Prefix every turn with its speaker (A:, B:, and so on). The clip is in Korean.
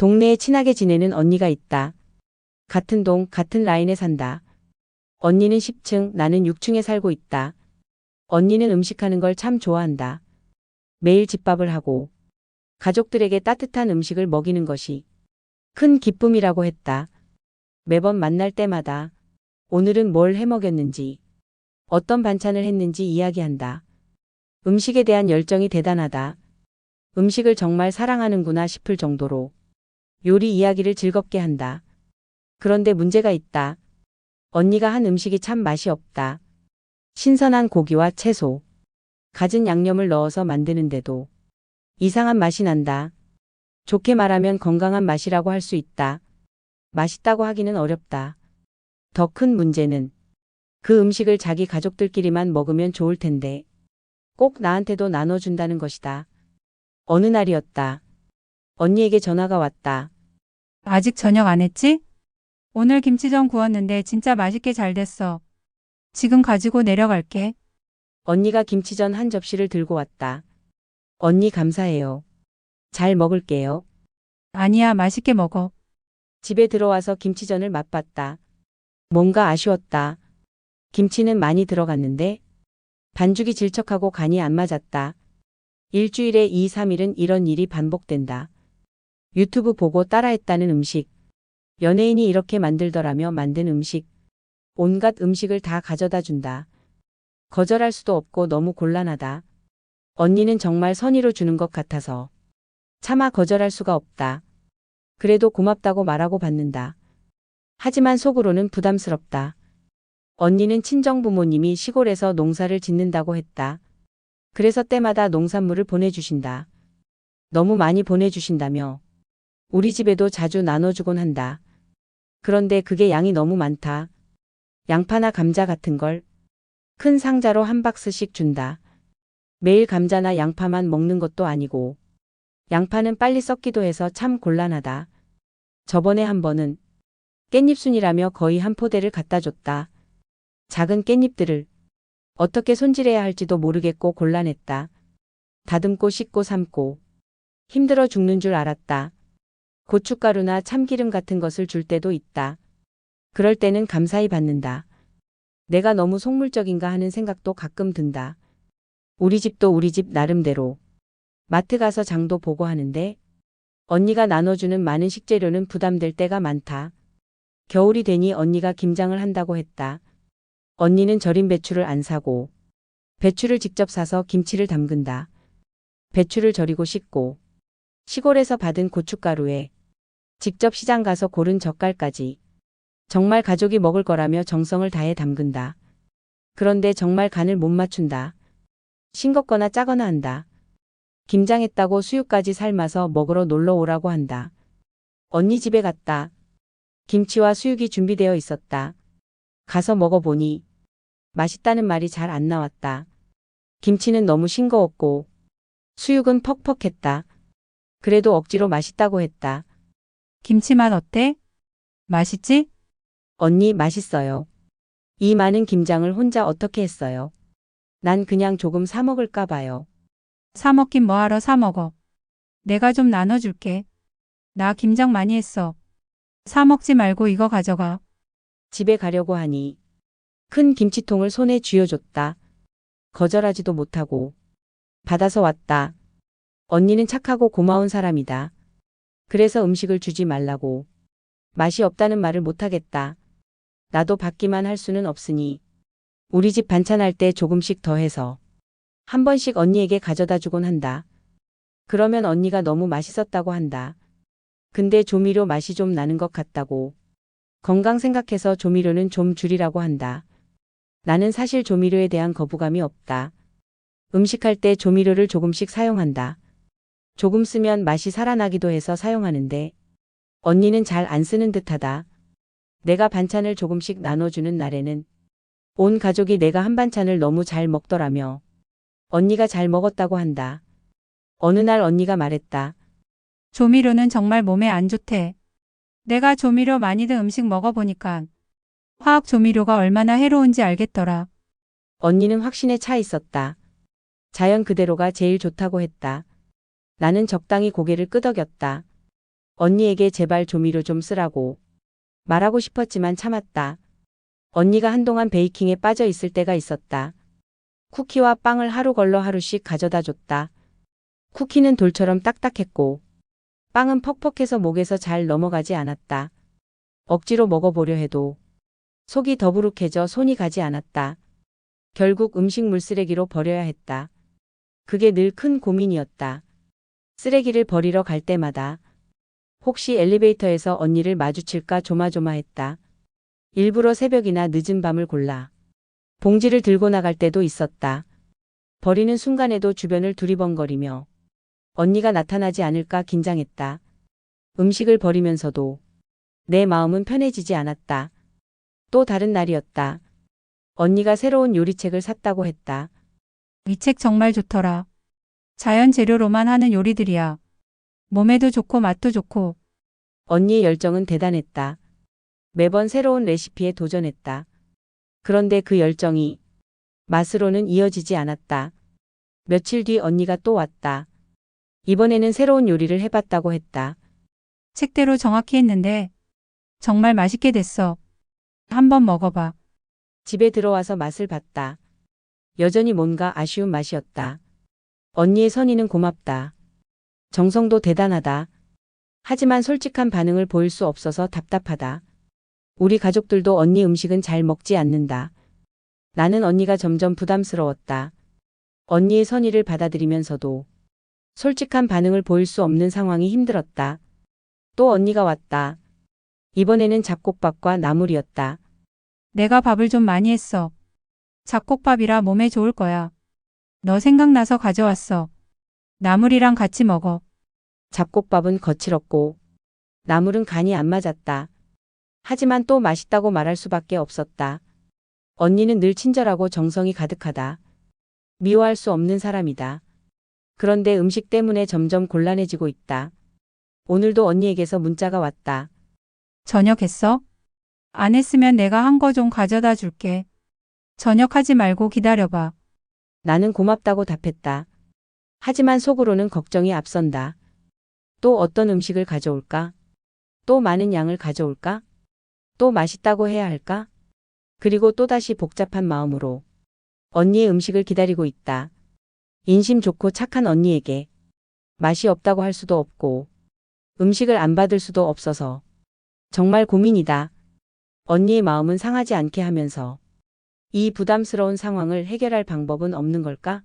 A: 동네에 친하게 지내는 언니가 있다. 같은 동, 같은 라인에 산다. 언니는 10층, 나는 6층에 살고 있다. 언니는 음식하는 걸 참 좋아한다. 매일 집밥을 하고 가족들에게 따뜻한 음식을 먹이는 것이 큰 기쁨이라고 했다. 매번 만날 때마다 오늘은 뭘 해 먹였는지, 어떤 반찬을 했는지 이야기한다. 음식에 대한 열정이 대단하다. 음식을 정말 사랑하는구나 싶을 정도로 요리 이야기를 즐겁게 한다. 그런데 문제가 있다. 언니가 한 음식이 참 맛이 없다. 신선한 고기와 채소, 갖은 양념을 넣어서 만드는데도 이상한 맛이 난다. 좋게 말하면 건강한 맛이라고 할 수 있다. 맛있다고 하기는 어렵다. 더 큰 문제는 그 음식을 자기 가족들끼리만 먹으면 좋을 텐데 꼭 나한테도 나눠준다는 것이다. 어느 날이었다. 언니에게 전화가 왔다.
B: 아직 저녁 안 했지? 오늘 김치전 구웠는데 진짜 맛있게 잘 됐어. 지금 가지고 내려갈게.
A: 언니가 김치전 한 접시를 들고 왔다. 언니 감사해요. 잘 먹을게요.
B: 아니야, 맛있게 먹어.
A: 집에 들어와서 김치전을 맛봤다. 뭔가 아쉬웠다. 김치는 많이 들어갔는데 반죽이 질척하고 간이 안 맞았다. 일주일에 2, 3일은 이런 일이 반복된다. 유튜브 보고 따라했다는 음식. 연예인이 이렇게 만들더라며 만든 음식. 온갖 음식을 다 가져다 준다. 거절할 수도 없고 너무 곤란하다. 언니는 정말 선의로 주는 것 같아서 차마 거절할 수가 없다. 그래도 고맙다고 말하고 받는다. 하지만 속으로는 부담스럽다. 언니는 친정 부모님이 시골에서 농사를 짓는다고 했다. 그래서 때마다 농산물을 보내주신다. 너무 많이 보내주신다며 우리 집에도 자주 나눠주곤 한다. 그런데 그게 양이 너무 많다. 양파나 감자 같은 걸 큰 상자로 한 박스씩 준다. 매일 감자나 양파만 먹는 것도 아니고 양파는 빨리 썩기도 해서 참 곤란하다. 저번에 한 번은 깻잎순이라며 거의 한 포대를 갖다 줬다. 작은 깻잎들을 어떻게 손질해야 할지도 모르겠고 곤란했다. 다듬고 씻고 삶고 힘들어 죽는 줄 알았다. 고춧가루나 참기름 같은 것을 줄 때도 있다. 그럴 때는 감사히 받는다. 내가 너무 속물적인가 하는 생각도 가끔 든다. 우리 집도 우리 집 나름대로 마트 가서 장도 보고 하는데 언니가 나눠주는 많은 식재료는 부담될 때가 많다. 겨울이 되니 언니가 김장을 한다고 했다. 언니는 절인 배추를 안 사고 배추를 직접 사서 김치를 담근다. 배추를 절이고 씻고 시골에서 받은 고춧가루에 직접 시장 가서 고른 젓갈까지 정말 가족이 먹을 거라며 정성을 다해 담근다. 그런데 정말 간을 못 맞춘다. 싱겁거나 짜거나 한다. 김장했다고 수육까지 삶아서 먹으러 놀러 오라고 한다. 언니 집에 갔다. 김치와 수육이 준비되어 있었다. 가서 먹어보니 맛있다는 말이 잘 안 나왔다. 김치는 너무 싱거웠고 수육은 퍽퍽했다. 그래도 억지로 맛있다고 했다.
B: 김치 맛 어때? 맛있지?
A: 언니 맛있어요. 이 많은 김장을 혼자 어떻게 했어요? 난 그냥 조금 사 먹을까 봐요.
B: 사 먹긴 뭐하러 사 먹어. 내가 좀 나눠줄게. 나 김장 많이 했어. 사 먹지 말고 이거 가져가.
A: 집에 가려고 하니 큰 김치통을 손에 쥐어줬다. 거절하지도 못하고 받아서 왔다. 언니는 착하고 고마운 사람이다. 그래서 음식을 주지 말라고 맛이 없다는 말을 못하겠다. 나도 받기만 할 수는 없으니 우리 집 반찬할 때 조금씩 더해서 한 번씩 언니에게 가져다 주곤 한다. 그러면 언니가 너무 맛있었다고 한다. 근데 조미료 맛이 좀 나는 것 같다고. 건강 생각해서 조미료는 좀 줄이라고 한다. 나는 사실 조미료에 대한 거부감이 없다. 음식할 때 조미료를 조금씩 사용한다. 조금 쓰면 맛이 살아나기도 해서 사용하는데 언니는 잘 안 쓰는 듯하다. 내가 반찬을 조금씩 나눠주는 날에는 온 가족이 내가 한 반찬을 너무 잘 먹더라며 언니가 잘 먹었다고 한다. 어느 날 언니가 말했다.
B: 조미료는 정말 몸에 안 좋대. 내가 조미료 많이 든 음식 먹어보니까 화학 조미료가 얼마나 해로운지 알겠더라.
A: 언니는 확신에 차 있었다. 자연 그대로가 제일 좋다고 했다. 나는 적당히 고개를 끄덕였다. 언니에게 제발 조미료 좀 쓰라고. 말하고 싶었지만 참았다. 언니가 한동안 베이킹에 빠져 있을 때가 있었다. 쿠키와 빵을 하루 걸러 하루씩 가져다 줬다. 쿠키는 돌처럼 딱딱했고, 빵은 퍽퍽해서 목에서 잘 넘어가지 않았다. 억지로 먹어보려 해도 속이 더부룩해져 손이 가지 않았다. 결국 음식물 쓰레기로 버려야 했다. 그게 늘 큰 고민이었다. 쓰레기를 버리러 갈 때마다 혹시 엘리베이터에서 언니를 마주칠까 조마조마했다. 일부러 새벽이나 늦은 밤을 골라 봉지를 들고 나갈 때도 있었다. 버리는 순간에도 주변을 두리번거리며 언니가 나타나지 않을까 긴장했다. 음식을 버리면서도 내 마음은 편해지지 않았다. 또 다른 날이었다. 언니가 새로운 요리책을 샀다고 했다.
B: 이 책 정말 좋더라. 자연 재료로만 하는 요리들이야. 몸에도 좋고 맛도 좋고
A: 언니의 열정은 대단했다. 매번 새로운 레시피에 도전했다. 그런데 그 열정이 맛으로는 이어지지 않았다. 며칠 뒤 언니가 또 왔다. 이번에는 새로운 요리를 해봤다고 했다.
B: 책대로 정확히 했는데 정말 맛있게 됐어. 한번 먹어봐.
A: 집에 들어와서 맛을 봤다. 여전히 뭔가 아쉬운 맛이었다. 언니의 선의는 고맙다. 정성도 대단하다. 하지만 솔직한 반응을 보일 수 없어서 답답하다. 우리 가족들도 언니 음식은 잘 먹지 않는다. 나는 언니가 점점 부담스러웠다. 언니의 선의를 받아들이면서도 솔직한 반응을 보일 수 없는 상황이 힘들었다. 또 언니가 왔다. 이번에는 잡곡밥과 나물이었다.
B: 내가 밥을 좀 많이 했어. 잡곡밥이라 몸에 좋을 거야. 너 생각나서 가져왔어. 나물이랑 같이 먹어.
A: 잡곡밥은 거칠었고 나물은 간이 안 맞았다. 하지만 또 맛있다고 말할 수밖에 없었다. 언니는 늘 친절하고 정성이 가득하다. 미워할 수 없는 사람이다. 그런데 음식 때문에 점점 곤란해지고 있다. 오늘도 언니에게서 문자가 왔다.
B: 저녁 했어? 안 했으면 내가 한 거 좀 가져다 줄게. 저녁 하지 말고 기다려봐.
A: 나는 고맙다고 답했다. 하지만 속으로는 걱정이 앞선다. 또 어떤 음식을 가져올까? 또 많은 양을 가져올까? 또 맛있다고 해야 할까? 그리고 또다시 복잡한 마음으로 언니의 음식을 기다리고 있다. 인심 좋고 착한 언니에게 맛이 없다고 할 수도 없고 음식을 안 받을 수도 없어서 정말 고민이다. 언니의 마음은 상하지 않게 하면서 이 부담스러운 상황을 해결할 방법은 없는 걸까?